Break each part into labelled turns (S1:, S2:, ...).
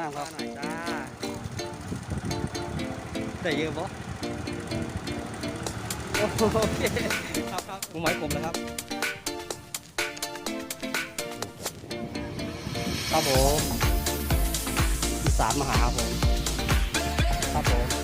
S1: มากครับหน่อยจ้าได้เยอะปะโอเคครับครับมุมไม้กลมแล้วครับ ครับผมอีสามมหาครับผม ครับผม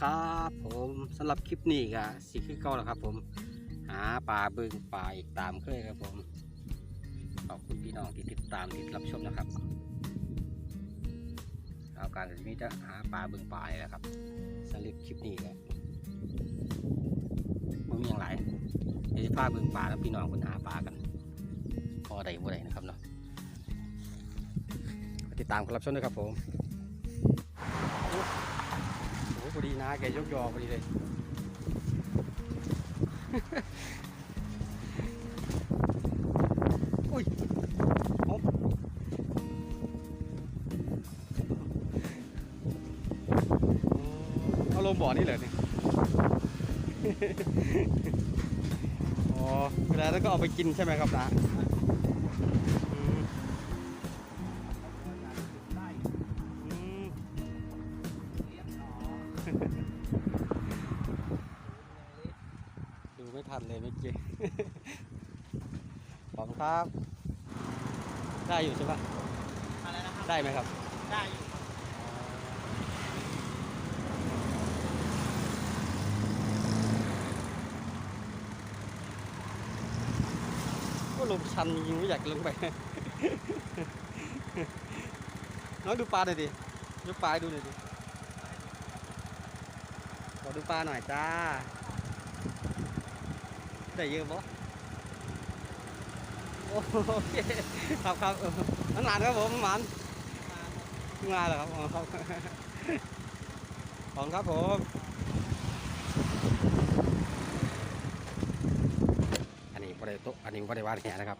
S1: ครับผมสำหรับคลิปนี้ก็สิคือเก่าแล้วครับผม หาปลาบึงปลาอีกตามเคยครับผม ขอบคุณพี่น้องที่ติดตามที่รับชมนะครับเอาการนี้จะหาปลาบึงปลานี่แหละครับสำหรับคลิปนี้ก็มันมีอย่างไรเดี๋ยวจะพาบึงปลาแล้วพี่น้องคนหาปลากัน พอใดบ่ได้นะครับเนาะติดตามกันรับชมด้วยครับผม อดีนะแกยกยอพอดีเลย อุ้ยเอาเอาลงบ่อนี่เลยเนี่ยอ๋อเวลาแล้วก็เอาไปกินใช่ไหมครับนะ ไม่ทันเลยเมื่อกี้ขอบคุณครับ ได้อยู่ใช่ปะ
S2: อะไรนะครับ
S1: ได้ไหมครับ
S2: ได้อยู่ครับ
S1: ก็ลงชันจริงๆไม่อยากลงไป น้องดูปลาหน่อยดิยกปลาให้ดูหน่อยดิขอดูปลาหน่อยจ้า ได้เยอะปะโอเคครับครับเออมันหมานครับผมมันหมานเพิ่งมาเหรอครับอ๋อครับขอบคุณครับผมอันนี้บริโตะอันนี้บริวารแหนะครับ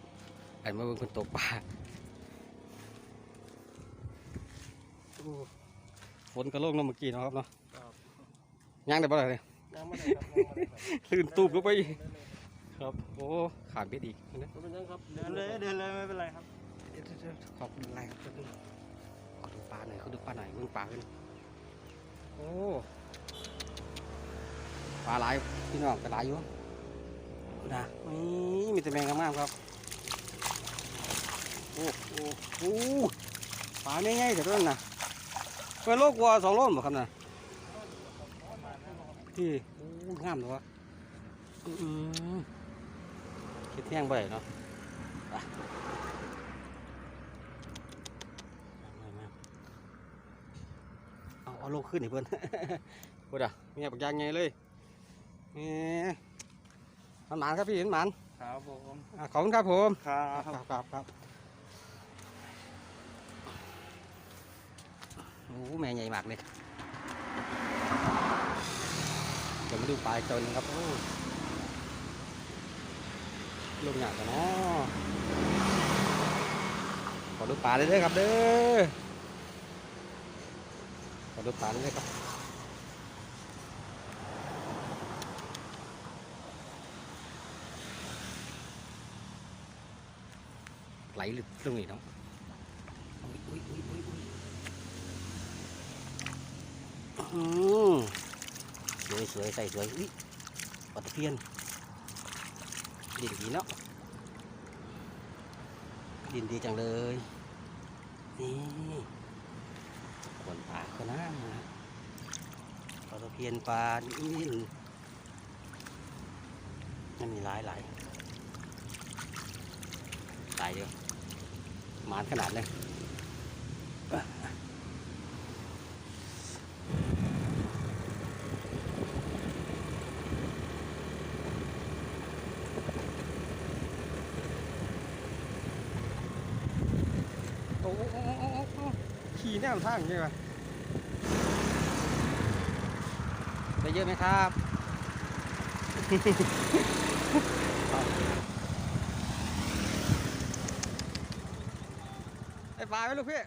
S1: อันนี้มาเป็นคนตกปลาโอ้ฝนกระโลกเนาะเมื่อกี้เนาะครับเนาะ
S2: ครับ
S1: ย่างได้บ่ได้เลย
S2: ยังไม่ได้ครับยังไม่ได้ครับ
S1: ลื่นตูบลงไปอีก ครับ โอ้ขาดเบ็ดอีกนะ
S2: ไม่เป็นไรครับเดินเลยเดินเลยไม่เป็นไรครับ
S1: เดี๋ยวๆๆขอบคุณอะไรครับขอดูปลาหน่อยขอดูปลาหน่อยเบิ่งปลาขึ้นโอ้ปลาหลายพี่น้องก็หลายอยู่นะนี่มีแต่แมงงามๆครับโอ้โอ้โอ้ปลาเนี่ยไงเดี๋ยวต้นนะเป็นโลกวัวสองโลนบ่ครับน่ะที่โอ้งามเลยวะอืม คิดแห้งไปเนาะไปมามาเอาเอาโลกขึ้นให้เพื่อนพูดอะเมียบักยางไงเลยนี่มันหมานครับพี่เห็นหมาน
S2: ครับผม
S1: อะขอบคุณครับผม
S2: ครั
S1: ครับครับครับโอ้แม่ใหญ่มากเลยเดี๋ยวมาดูปลายตัวหนึงครับโอ้ ลงหยาดกันเนาะขอดูปลาเลยเด้อครับเด้อขอดูปลาเลยเด้อครับไหลลึกตรงนี้เนาะสวยสวยใส่สวยอุ้ยปลาตะเพียน ดินดีเนาะดินดีจังเลย นี่ขวนปลาก็น่านะปลาตะเพียนปลานี่นั่นมีหลายหลายหลายเดียวหมานขนาดเลย อ้โหโอ้ขี่แนวทางใช่ไหมได้เยอะไหมครับไอ้ปลาไหมลูกพี่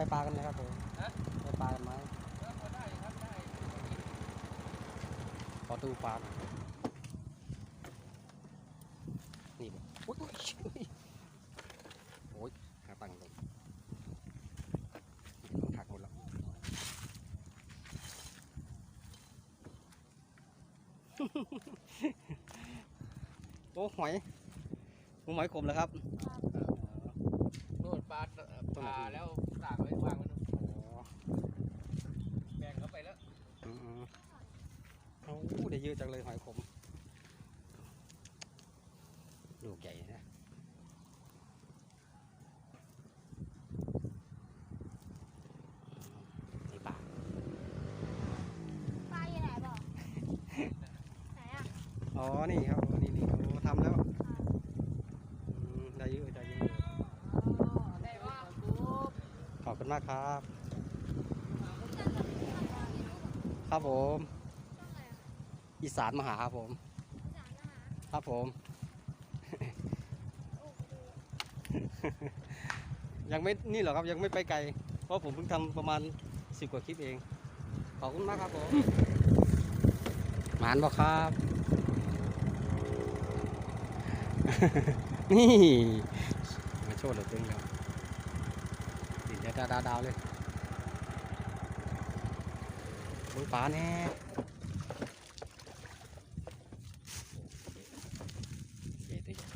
S1: ได้ปลากันไหมครับผมได้ปลากันไหมขอดูปลาหน่อยนี่บ่โอ้ยโอ้ยโอ้ยหาตังค์เลยหักหมดแล้วโอ้หอยหหอยขมแล้วครับ
S3: โน่น ปลาปลาแล้วตากไว้วางไว้นู่น
S1: อ๋อ
S3: แบ่งเข้าไปแล้ว
S1: อืมๆเอาได้เยอะจังเลยหอยขมลูกใหญ่นะนี่ปลา
S4: ปลาอยู่ไหนบอก ไหนอะ
S1: อ๋อ นี่ครับอ๋อนี่นี่โอ้ทำแล้วอืมได้เยอะได้เยอะ
S3: ได้ว่าปุ๊บ
S1: ขอบคุณ มากครับ ครับผม
S4: อี
S1: สานมหาครับผม
S4: ค
S1: รับผม ยังไม่นี่หรอครับยังไม่ไปไกล เพราะผมเพิ่งทำประมาณสิบกว่าคลิปเอง ขอบคุณมากครับผมหมานบอกครับ นี่ มาโชว์เหลือตึงแล้วติดดาวดาวดาวเลยบนฟ้าแน่ใหญ่ตัวใหญ่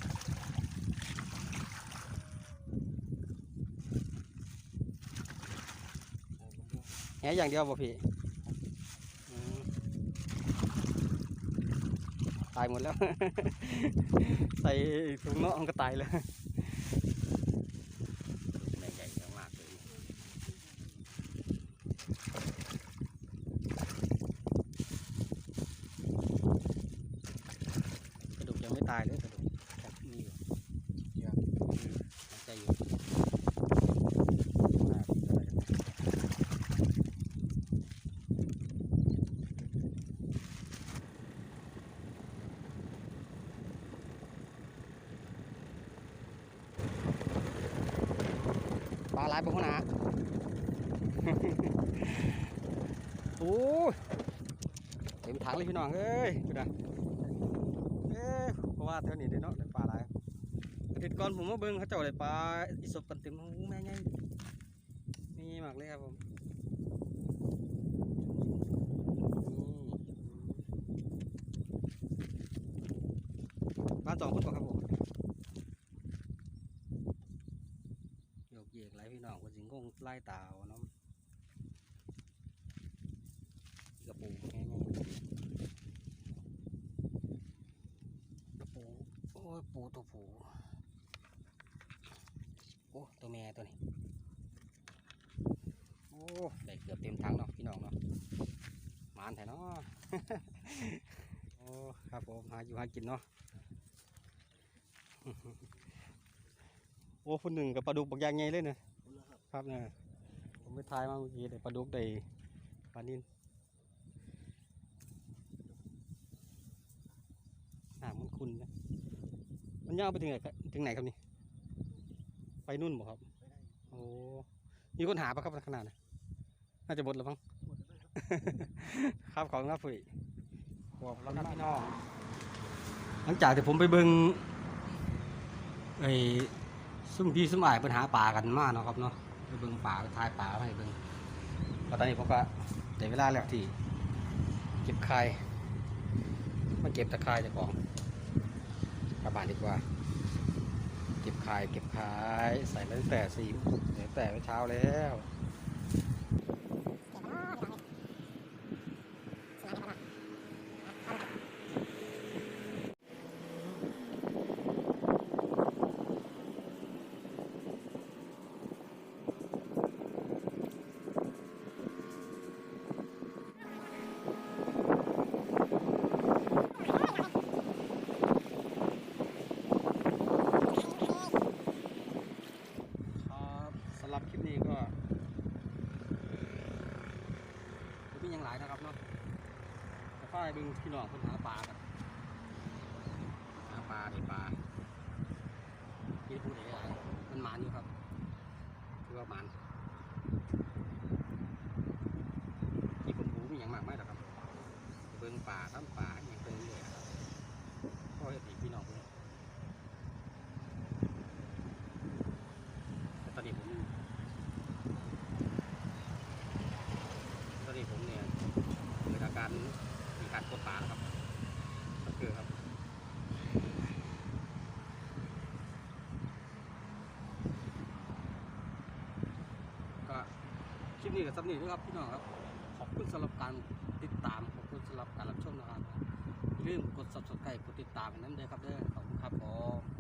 S1: แหอย่างเดียวบ่พี่ตายหมดแล้ว ใส่ถุงเนาะมันก็ตายเลยแม่ใหญ่มากเลยกระดูกยังไม่ตายเลยกระดูกแค่นี้อยู่เยอะอืมหายใจอยู่อ่าอะไรกัน ปลาหลายปะหัวหนาโอ้ยเต็มถังเลยพี่น้องเอ้ยดูนะเอ้ยเพราะว่าเท่านี้เด้เนาะได้ปลาหลายอาทิตย์ก่อนผมมาเบิ่งเขาเจ้าได้ปลาอีสบกันเต็มโอ้แม่ไงนี่มากเลยครับผมนี่บ้านสองคนก่อนครับผมโยกเยกไรพี่น้อง คนสิงคงไล่ตาวเนาะกระปูแง่ๆกระปู โอ้ย ปูตัวผูโอ้ ตัวแม่ตัวนี้ โอ้ ได้เกือบเต็มถังเนาะพี่น้องเนาะมานแท้เนาะโอ้ ครับผม หาอยู่หากินเนาะโอ้คนหนึ่งกับปลาดุกบักอยางไงเลยเนี่ย
S2: คุณละค
S1: ครับเนี่ยผมไปทายมาเมื่อกี้เลยปลาดุกได้ปลานินน้ำมันคุณนะมันยาวไปถึงไหนครับถึงไหนครับนี่ ไปนู่นบ่ครับ โอ้ มีคนหาปะครับขนาดน่ะน่าจะหมดแล้วมั้งครับขอบคุณครับพี่ขอบคุณครับพี่น้อง หลังจากที่ผมไปเบิงไอ้ซุ่มพี่ซุ่มอ้ายปัญหาป่ากันมาเนาะครับเนาะ ไปเบิงป่าไปทายป่าให้เบิงพอตอนนี้ผมก็ได้เวลาแล้วที่เก็บไข่มาเก็บตะไคร้จะกของกลับบ้านดีกว่า เก็บไข่เก็บไข่ใส่ตั้งแต่สี่ตั้งแต่เช้าแล้ว ครับสำหรับคลิปนี้ก็ไม่มีอย่างหลายนะครับเนาะแต่ฝ้ายเบึงพี่น้องคนหาปลากันหาปลาได้ปลาพี่พูดได้หลายมันหมานอยู่ครับคือว่าหมานที่ผมหูมีอย่างมากไหมหรอกครับไปเบิ่งป่าทำป่าอย่างเป็นเรื่อยๆครับก็เห็นอีกพี่น้องเพิ่น แต่ตอนนี้ผมตอนนี้ผมเนี่ยเกิดอาการมีการกดตาครับก็คือครับ ก็คลิป นี้กับซับนี้นะครับพี่น้องครับ ขอบคุณสำหรับการติดตาม ขอบคุณสำหรับการรับชมนะครับอย่าลืมกด subscribe กดติดตามกันนั้นเลยครับเด้อขอบคุณครับผม